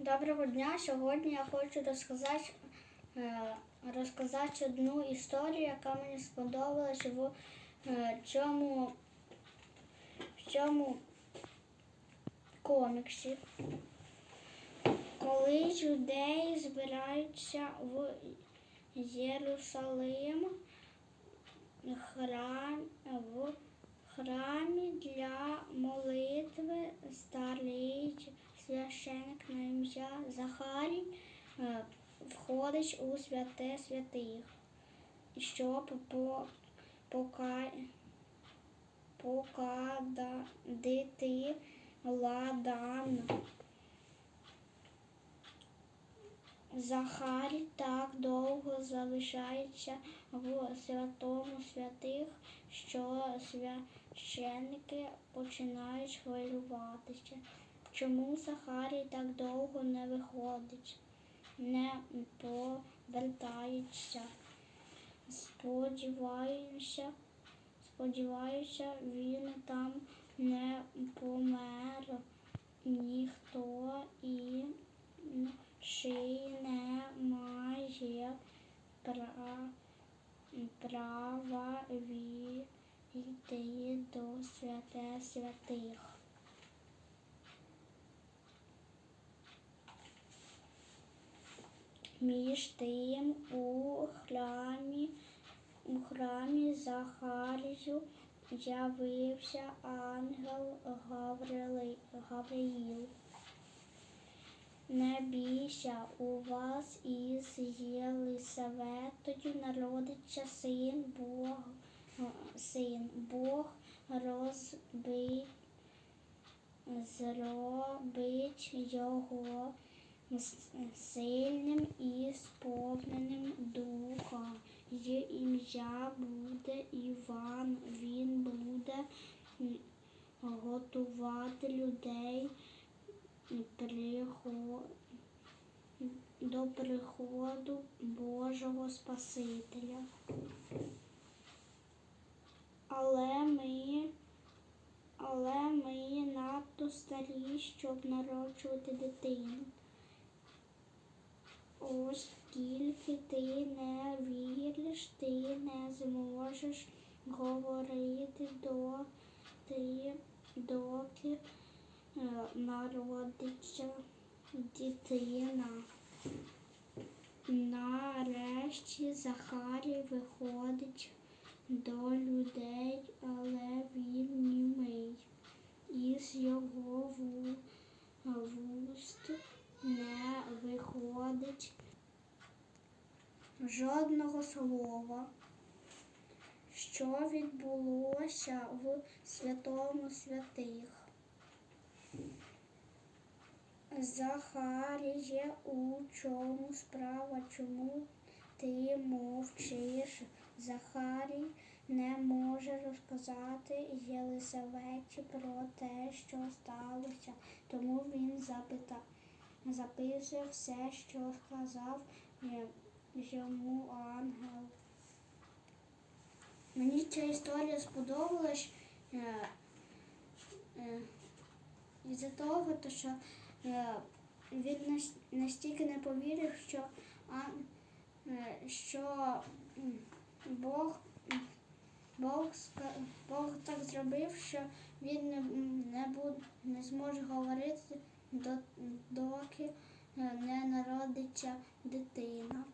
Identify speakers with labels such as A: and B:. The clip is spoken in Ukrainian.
A: Доброго дня. Сьогодні я хочу розказати, е, розказати одну історію, яка мені сподобалась в е, цьому, в цьому коміксі. Коли юдеї збираються в Єрусалим, храм, в храмі для молитви старий священик на ім'я Захарій е, входить у святе святих, щоб по, пока, покадити ладан. Захарій так довго залишається в святому святих, що священники починають хвилюватися. Чому Захарій так довго не виходить, не повертається? Сподіваюся, сподіваюся, він там не помер ніхто і чи не має пра- права війти до святе святих. Між тим у храмі, у храмі Захарію з'явився ангел Гавриїл. Не бійся, у вас із Єлисаветою народиться син Бог, син Бог розбить, зробить його сильним і сповненим духа. Її ім'я буде Іван. Він буде готувати людей до приходу Божого Спасителя. Але ми, але ми надто старі, щоб народжувати дитину. Оскільки ти не віриш, ти не зможеш говорити до ти, доки е, народиться дитина. Нарешті Захарій виходить до людей, але він німий. Із його ву- вуст не виходить жодного слова. Що відбулося в святому святих? Захаріє, у чому справа, чому ти мовчиш? Захарій не може розказати Єлисаветі про те, що сталося, тому він запита, записує все, що сказав е, йому ангел. Мені ця історія сподобалась. е, е, із-за того, що е, він настільки не повірив, що, що Бог, Бог, Бог так зробив, що він не, м, не, зможе говорити, до, доки не народиться дитина.